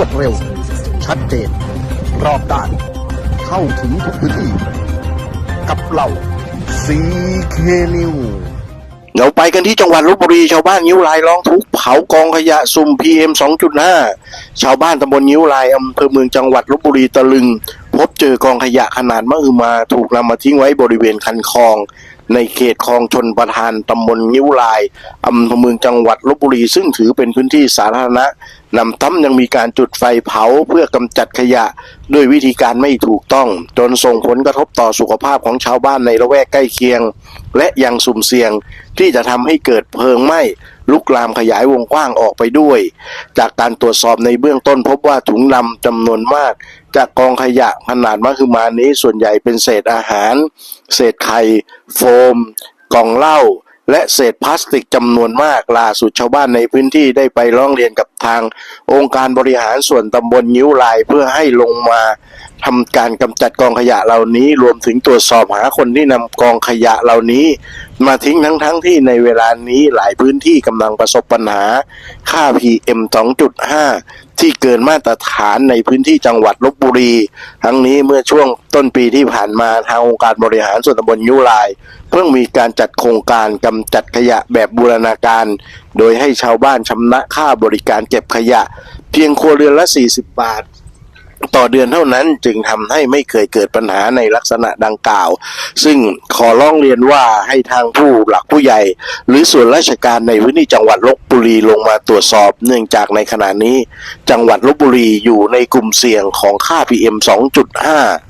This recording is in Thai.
วดเร็ว ชัดเจน รอบด้าน เข้าถึงทุกพื้นที่ กับเราซีเคนิวเราไปกันที่จังหวัดลบบุรี ชาวบ้านนิ้วลายร้องทุกเผากองขยะสุ่ม PM 2.5 ชาวบ้านตำบลนิ้วลายอำเภอเมืองจังหวัดลบบุรีตะลึง พบเจอกองขยะขนาดมหึมาถูกนำมาทิ้งไว้บริเวณคันคลอง ในเขตคลองชนประทานตำบลนิ้วลายอำเภอเมืองจังหวัดลบบุรี ซึ่งถือเป็นพื้นที่สาธารณะ นำตั้มยังมีการจุดไฟเผาเพื่อกำจัดขยะด้วยวิธีการไม่ถูกต้อง จนส่งผลกระทบต่อสุขภาพของชาวบ้านในละแวกใกล้เคียง และยังสุ่มเสี่ยงที่จะทำให้เกิดเพลิงไหม้ลุกลามขยายวงกว้างออกไปด้วย จากการตรวจสอบในเบื้องต้นพบว่าถุงดำจำนวนมาก จากกองขยะขนาดมหึมานี้ส่วนใหญ่เป็นเศษอาหาร เศษไข่ โฟม กล่องเหล้า และเศษพลาสติกจำนวนมากล่าสุดชาวบ้านในพื้นที่ได้ไปร้องเรียนกับทาง องค์การบริหารส่วนตำบลนิ้วลายเพื่อให้ลงมาทำการกำจัดกองขยะเหล่านี้ รวมถึงตรวจสอบหาคนที่นำกองขยะเหล่านี้ มาทิ้งทั้งๆทที่ในเวลานี้หลายพื้นที่กำลังประสบปัญหาค่า PM 2.5 ที่เกินมาตรฐานในพื้นที่จังหวัดลบบุรี ทั้งนี้เมื่อช่วงต้นปีที่ผ่านมาทางองค์การบริหารส่วนตำบลยุลาย เพิ่งมีการจัดโครงการกำจัดขยะแบบบูรณาการ โดยให้ชาวบ้านชำระค่าบริการเก็บขยะ เพียงครัวเรือนละ 40 บาท ต่อเดือนเท่านั้นจึงทำให้ไม่เคยเกิดปัญหาในลักษณะดังกล่าว ซึ่งขอร้องเรียนว่าให้ทางผู้หลักผู้ใหญ่ หรือส่วนราชการในพื้นที่จังหวัดลบบุรีลงมาตรวจสอบ เนื่องจากในขณะนี้ จังหวัดลบบุรีอยู่ในกลุ่มเสี่ยงของค่า PM 2.5